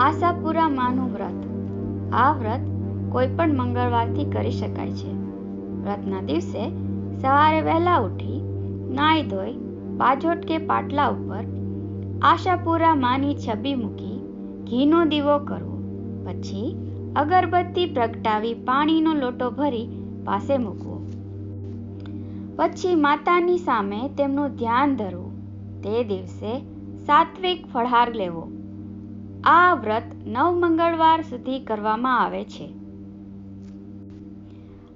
આશાપુરા માનું વ્રત. આ વ્રત કોઈ પણ મંગળવારથી કરી શકાય છે. વ્રતના દિવસે સવારે વહેલા ઉઠી નાઈ ધોઈ, બાજોટ કે પાટલા ઉપર આશાપુરા માની છબી મૂકી ઘીનો દીવો કરવો. પછી અગરબત્તી પ્રગટાવી પાણીનો લોટો ભરી પાસે મૂકવો. પછી માતાની સામે તેમનું ધ્યાન ધરવું. તે દિવસે સાત્વિક ફળહાર લેવો. આ વ્રત નવ મંગળવાર સુધી કરવામાં આવે છે.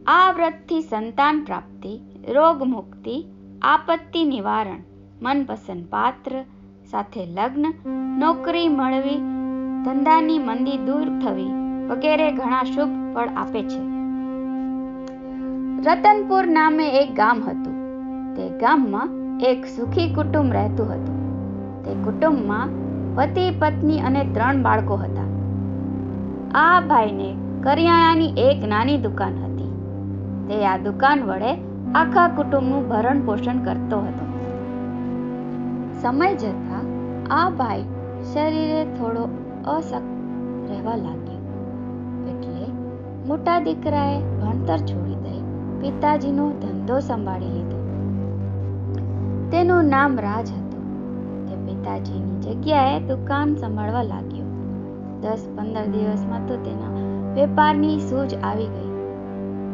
આ વ્રતથી સંતાન પ્રાપ્તિ, રોગ મુક્તિ, આપત્તિ નિવારણ, મનપસંદ પાત્ર, સાથે લગ્ન, નોકરી મળવી, ધંધાની મંદી દૂર થવી વગેરે ઘણા શુભ ફળ આપે છે. રતનપુર નામે એક ગામ હતું. તે ગામમાં એક સુખી કુટુંબ રહેતું હતું. તે કુટુંબમાં પતિ, પત્ની અને ત્રણ બાળકો હતા. આ ભાઈને કરિયાણાની એક નાની દુકાન હતી. તે આ દુકાન વડે આખા કુટુંબનું ભરણ પોષણ કરતો હતો. સમય જતા આ ભાઈ શરીરે થોડો અશક્ત રહેવા લાગ્યો. એટલે મોટા દીકરાએ ભણતર છોડી દઈ પિતાજીનો ધંધો સંભાળી લીધો. તેનું નામ રાજ હતું. પિતાજીની જગ્યાએ દુકાન સંભાળવા લાગ્યો. દસ પંદર દિવસમાં તો તેના વેપારની સૂઝ આવી ગઈ.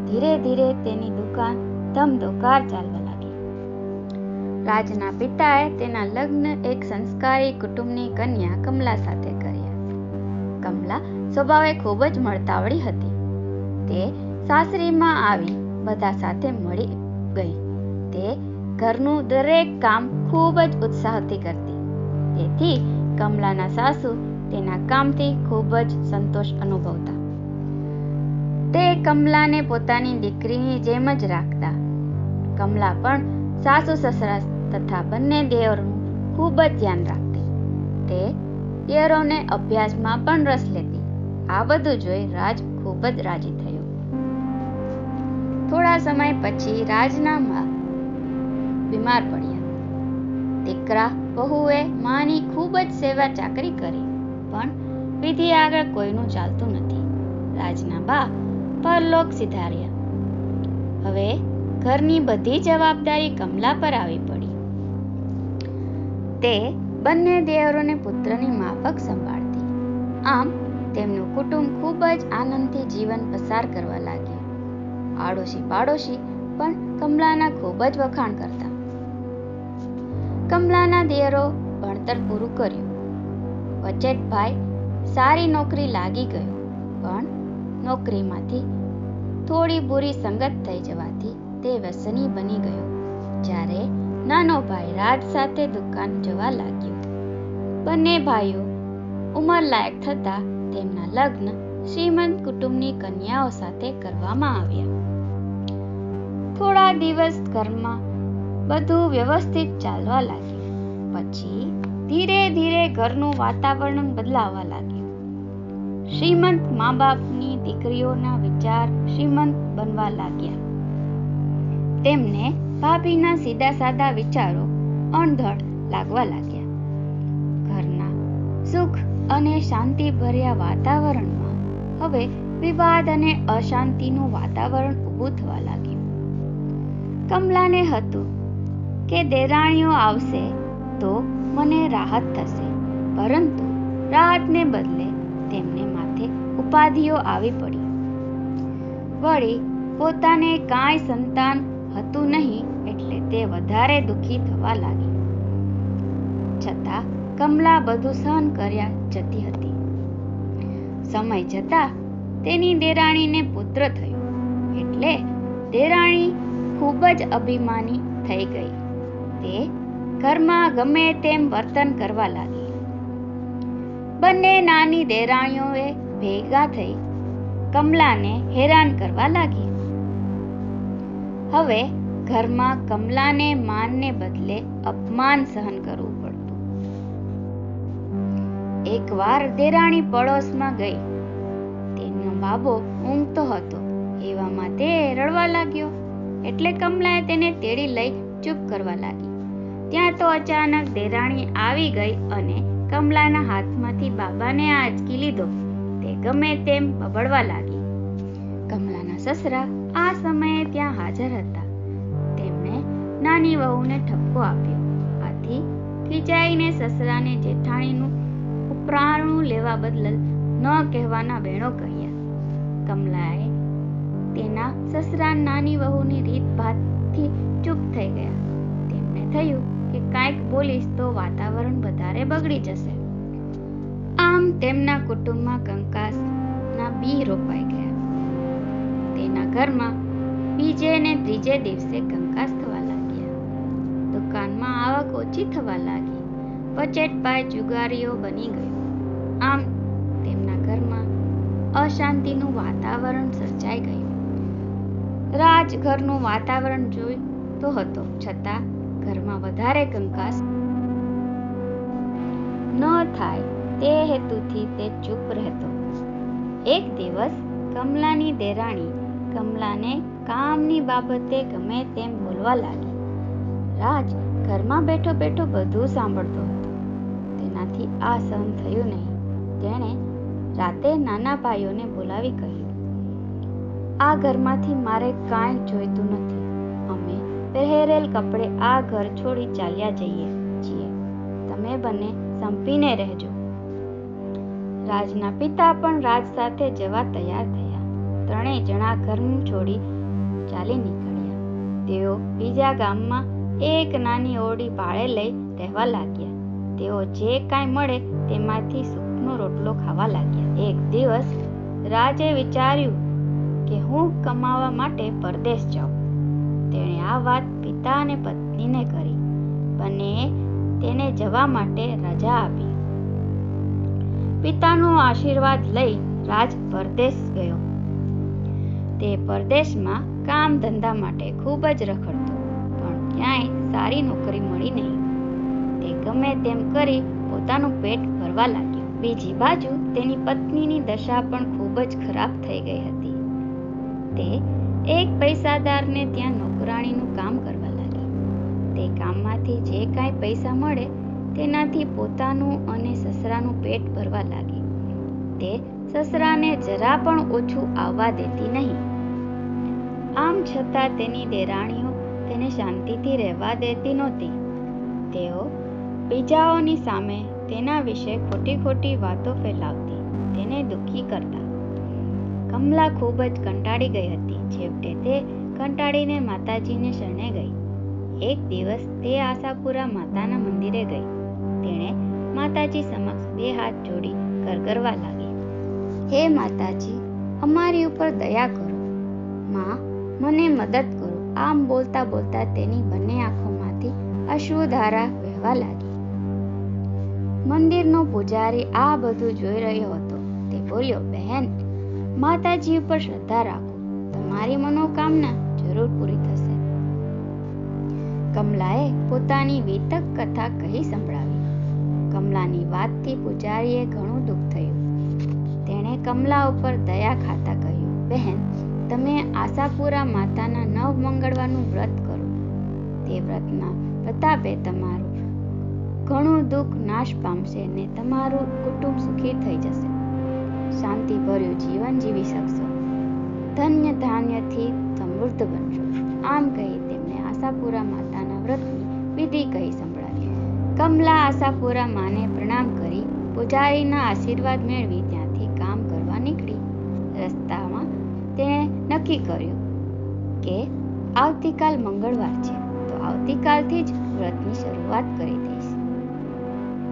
ધીરે ધીરે તેની દુકાન ધમધોકાર ચાલવા લાગી. રાજના પિતાએ તેના લગ્ન એક સંસ્કારી કુટુંબની કન્યા કમલા સાથે કર્યા. કમલા સ્વભાવે ખૂબ જ મળતાવળી હતી. તે સાસરીમાં આવી બધા સાથે મળી ગઈ. તે ઘરનું દરેક કામ ખૂબ જ ઉત્સાહથી કરતી. તેથી કમલાના સાસુ તેના કામથી ખૂબ જ સંતોષ અનુભવતા. તે કમલાને પોતાની દીકરીની જેમ જ રાખતા. કમલા પણ સાસુ, સસરા તથા બંને દેવરનું ખૂબ જ ધ્યાન રાખતી. તે દેવરોને અભ્યાસમાં પણ રસ લેતી. આ બધું જોઈ રાજ ખૂબ જ રાજી થયો. થોડા સમય પછી રાજના માં બીમાર પડ્યા. દીકરા વહુએ માની ખૂબ જ સેવા ચાકરી કરી, પણ વિધિ આગળ કોઈનું ચાલતું નથી. રાજના બા પરલોક સિધાર્યા. હવે ઘરની બધી જવાબદારી કમલા પર આવી પડી. તે બંને દેવરોને પુત્રની માફક સંભાળતી. આમ તેમનું કુટુંબ ખૂબ જ આનંદથી જીવન પસાર કરવા લાગ્યું. આડોશી પાડોશી પણ કમલાના ખૂબ જ વખાણ કરતા. કમલાના દિયરો ભણતર પૂરું કર્યું. વચેટભાઈ સારી નોકરી લાગી ગયો, પણ નોકરીમાંથી થોડી બુરી સંગત થઈ જવાથી તે વ્યસની બની ગયો, જ્યારે નાનો ભાઈ રાજ સાથે દુકાન જવા લાગ્યો. બંને ભાઈઓ ઉંમર લાયક થતા તેમના લગ્ન શ્રીમંત કુટુંબની કન્યાઓ સાથે કરવામાં આવ્યા. થોડા દિવસ ઘરમાં બધું વ્યવસ્થિત ચાલવા લાગ્યું. પછી ધીરે ધીરે ઘરનું વાતાવરણ બદલાવા લાગ્યું. શ્રીમંત મા બાપની દીકરીઓના વિચાર શ્રીમંત બનવા લાગ્યા. તેમને ભાભીના સીધા સાદા વિચારો અણધડ લાગવા લાગ્યા. ઘરના સુખ અને શાંતિ ભર્યા વાતાવરણમાં હવે વિવાદ અને અશાંતિનું વાતાવરણ ઊભું થવા લાગ્યું. કમલાને હતું કે દેરાણીઓ આવશે તો મને રાહત થશે. પરંતુ રાહતને બદલે તેમને માથે ઉપાધિઓ આવી પડી. વળી પોતાને કાંઈ સંતાન હતું નહીં એટલે તે વધારે દુઃખી થવા લાગી. છતાં કમલા બધું સહન કર્યા જતી હતી. સમય જતા તેની દેરાણીને પુત્ર થયો. એટલે દેરાણી ખૂબ જ અભિમાની થઈ ગઈ. તે ઘરમાં ગમે તેમ વર્તન કરવા લાગી. બંને નાની દેરાણીઓએ ભેગા થઈ કમલાને હેરાન કરવા લાગી. હવે ઘરમાં કમલાને માનને બદલે અપમાન સહન કરવું પડતું. એકવાર દેરાણી પડોશમાં ગઈ. તેનો બાબો ઊંઘતો હતો. એવામાં તે રડવા લાગ્યો. એટલે કમલાએ તેને તેડી લઈ ચૂપ કરવા લાગી. ત્યાં તો અચાનક દેરાણી આવી ગઈ અને કમલાના હાથમાંથી બાબાને આંચકી લીધો. તે ગમે તેમ બબડવા લાગી. કમલાના સસરા આ સમયે ત્યાં હાજર હતા. તેમણે નાની વહુને ઠપકો આપ્યો. આથી ખીચાઈને સસરાને જેઠાણીનું ઉપરાણું લેવા બદલ ન કહેવાના બેણો કહ્યા. કમલાએ તેના સસરા નાની વહુની રીત ભાતથી ચૂપ થઈ ગયા. તેમને થયું કે કાંઈક બોલીશ તો વાતાવરણ વધારે બગડી જશે. આમ તેમના કુટુંબમાં કંકાસના બી રોપાઈ ગયા. તેના ઘરમાં બીજે ને ત્રીજે દિવસે કંકાસ થવા લાગ્યા. દુકાનમાં આવક ઓછી થવા લાગી. વચેટભાઈ જુગારીઓ બની ગયો આમ તેમના ઘરમાં અશાંતિનું વાતાવરણ સર્જાઈ ગયું. રાજઘરનું વાતાવરણ જોઈતો હતો. છતાં ઘરમાં વધારે કંકાસ ન થાય તે હેતુથી તે ચૂપ રહેતો. એક દિવસ કમલાની દેરાણી કમલાને કામની બાબતે ગમે તેમ બોલવા લાગી. રાજ ઘરમાં બેઠો બેઠો બધું સાંભળતો હતો. તેનાથી આ સહન થયું નહીં. તેણે રાતે નાના ભાઈઓને બોલાવી કહ્યું આ ઘરમાંથી મારે કાંઈ જોઈતું નથી. અમે પહેરેલ કપડે આ ઘર છોડી ચાલ્યા જઈએ છીએ. તમે બંને સંપીને રહેજો. રાજના પિતા પણ રાજ સાથે જવા તૈયાર થયા. ત્રણેય જણા ઘર છોડી ચાલી નીકળ્યા. તેઓ બીજા ગામમાં એક નાની ઓરડી ભાડે લઈ રહેવા લાગ્યા. તેઓ જે કાંઈ મળે તેમાંથી સૂપનો રોટલો ખાવા લાગ્યા. એક દિવસ રાજે વિચાર્યું કે હું કમાવા માટે પરદેશ જાઉં. તેણે આ વાત પિતા અને પત્નીને કરી. બંને તેને જવા માટે રજા આપી. પિતાનો આશીર્વાદ લઈ રાજ પરદેશ ગયો. તે પરદેશમાં કામ ધંધા માટે ખૂબ જ રખડતો, પણ ક્યાંય સારી નોકરી મળી નહીં. તે ગમે તેમ કરી પોતાનું પેટ ભરવા લાગ્યો. બીજી બાજુ તેની પત્નીની દશા પણ ખૂબ જ ખરાબ થઈ ગઈ હતી. તે એક પૈસાદારને ત્યાં નોકરાણીનું કામ કરવા લાગી. તે કામમાંથી જે કાંઈ પૈસા મળે તેનાથી પોતાનું અને સસરાનું પેટ ભરવા લાગી. તે સસરાને જરા પણ ઓછું આવવા દેતી નહીં. આમ છતાં તેની દેરાણીઓ તેને શાંતિથી રહેવા દેતી નહોતી. તેઓ બીજાઓની સામે તેના વિશે ખોટી ખોટી વાતો ફેલાવતી, તેને દુઃખી કરતા. કમલા ખૂબ જ કંટાળી ગઈ હતી. છેવટે તે કંટાળીને માતાજીને શરણે ગઈ. એક દિવસ તે આશાપુરા માતાના મંદિરે ગઈ. તેણે માતાજી સમક્ષ બે હાથ જોડી કરગરવા લાગી. હે માતાજી, અમારી ઉપર દયા કરો. માં, મને મદદ કરો. આમ બોલતા બોલતા તેની બંને આંખોમાંથી અશ્રુધારા વહેવા લાગી. મંદિરનો પૂજારી આ બધું જોઈ રહ્યો હતો. તે બોલ્યો, બહેન માતાજી ઉપર શ્રદ્ધા રાખો. તમારી મનોકામના જરૂર પૂરી થશે. કમલાએ પોતાની વેતક કથા કહી સંભળાવી. કમલાની વાતથી પૂજારીએ ઘણું દુઃખ થયું. તેણે કમલા ઉપર દયા ખાતા કહ્યું, બહેન, તમે આશાપુરા માતાના નવ મંગળવારનું વ્રત કરો. તે વ્રતના પ્રતાપે તમારું ઘણું દુઃખ નાશ પામશે ને તમારું કુટુંબ સુખી થઈ જશે. શાંતિભર્યું જીવન જીવી શકશો. ધન્ય ધાન્યથી સમૃદ્ધ બનશો. આમ કહી તેમણે આશાપુરા માતાના વ્રતની વિધિ કહી સંભળાવી. કમલા આશાપુરા માને પ્રણામ કરી, પૂજારીના આશીર્વાદ મેળવી ત્યાંથી કામ કરવા નીકળી. રસ્તામાં તેણે નક્કી કર્યું કે આવતીકાલ મંગળવાર છે, તો આવતીકાલથી જ વ્રતની શરૂઆત કરી દઈશ.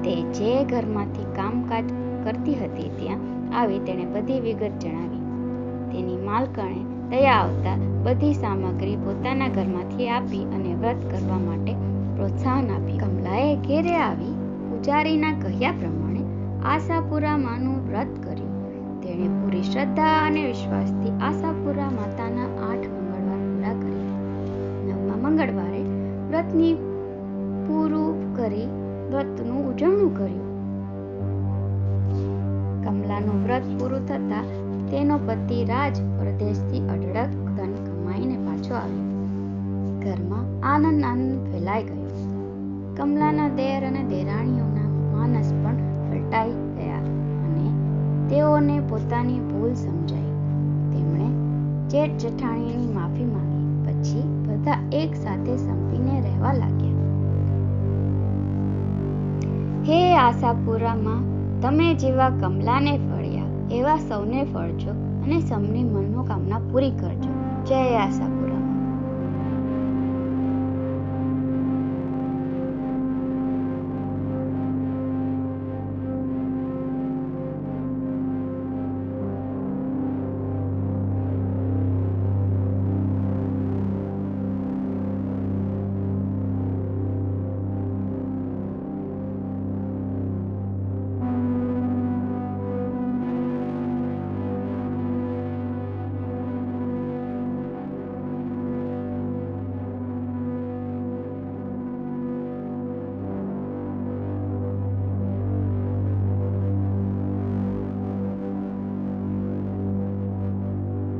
તે જે ઘરમાંથી કામકાજ કરતી હતી ત્યાં આવી તેણે બધી વિગત જણાવી. તેની માલકણે દયા આવતા બધી સામગ્રી પોતાના ઘરમાંથી આપી અને વ્રત કરવા માટે પ્રોત્સાહન આપી કમલાએ ઘેરે આવી પૂજારીના કહ્યા પ્રમાણે આશાપુરા માનું વ્રત કર્યું. તેણે પૂરી શ્રદ્ધા અને વિશ્વાસથી આશાપુરા માતાના આઠ મંગળવાર પૂરા કર્યા. નવમા મંગળવારે વ્રતની પૂરું કરી વ્રતનું ઉજવણું કર્યું. કમલાનું વ્રત પૂરું થતાં તેનો પતિ રાજ પરદેશથી અઢળક ધન કમાઈને પાછો આવ્યો. ઘરમાં આનંદ આનંદ ફેલાઈ ગયો. કમલાના દેર અને દેરાણીઓના માનસ પણ પલટાઈ ગયા અને તેઓને પોતાની ભૂલ સમજાઈ. તેમણે જેઠ જેઠાણીની માફી માંગી, પછી બધા એક સાથે સંપીને રહેવા લાગ્યા. હે આશાપુરામાં તમે જેવા કમલાને ફળ્યા એવા સૌને ફળજો અને સૌની મનોકામના પૂરી કરજો. જય આશાપુરા.